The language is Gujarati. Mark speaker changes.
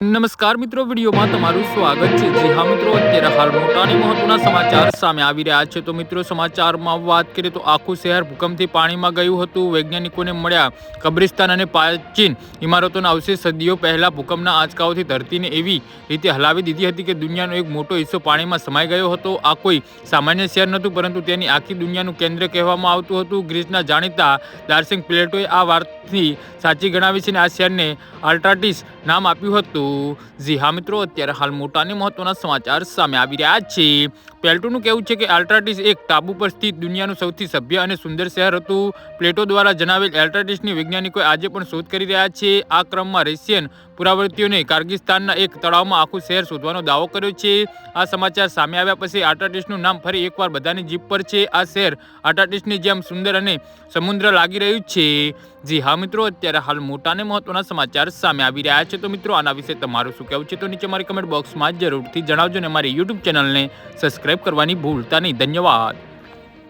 Speaker 1: નમસ્કાર મિત્રો, વિડીયોમાં તમારું સ્વાગત છે. જી હા મિત્રો, અત્યારે હાલ મોટા અને મહત્વના સમાચાર સામે આવી રહ્યા છે. તો મિત્રો, સમાચારમાં વાત કરીએ તો આખું શહેર ભૂકંપથી પાણીમાં ગયું હતું. વૈજ્ઞાનિકોને મળ્યા કબ્રિસ્તાન અને પ્રાચીન ઇમારતોના અવશેષ સદીઓ પહેલા ભૂકંપના આંચકાઓથી ધરતીને એવી રીતે હલાવી દીધી હતી કે દુનિયાનો એક મોટો હિસ્સો પાણીમાં સમાઈ ગયો હતો. આ કોઈ સામાન્ય શહેર નહોતું, પરંતુ તેની આખી દુનિયાનું કેન્દ્ર કહેવામાં આવતું હતું. ગ્રીસના જાણીતા દાર્સિંગ પ્લેટોએ આ વાતથી સાચી ગણાવી છે અને આ શહેરને આલ્ટ્રાટિસ નામ આપ્યું હતું. જી હા મિત્રો, અત્યારે હાલ મોટાને મહત્વના સમાચાર સામે આવી રહ્યા છે. પેલ્ટોનું કહેવું છે કે એલ્ટ્રાટિસ એક ટાબુ પર સ્થિત દુનિયાનું સૌથી સભ્ય અને સુંદર શહેર હતું. પ્લેટો દ્વારા જણાવેલ એલ્ટ્રાટિસની વૈજ્ઞાનિકોએ આજે પણ શોધ કરી રહ્યા છે. આ ક્રમમાં રશિયન પુરાવર્તીઓને કાર્ગિસ્તાનના એક તળાવમાં આખું શહેર શોધવાનો દાવો કર્યો છે. આ સમાચાર સામે આવ્યા પછી આટાટિસનું નામ ફરી એકવાર બધાની જીભ પર છે. આ શહેર આટાટિસની જેમ સુંદર અને સમુદ્ર લાગી રહ્યું છે. જી હા મિત્રો, અત્યારે હાલ મોટા અને મહત્વના સમાચાર સામે આવી રહ્યા છે. તો મિત્રો, આના વિશે તમારું શું કહેવું છે તો નીચે મારી કમેન્ટ બોક્સમાં જરૂરથી જણાવજો ને મારી યુટ્યુબ ચેનલને સબસ્ક્રાઈબ કરવાની ભૂલતા નહીં. ધન્યવાદ.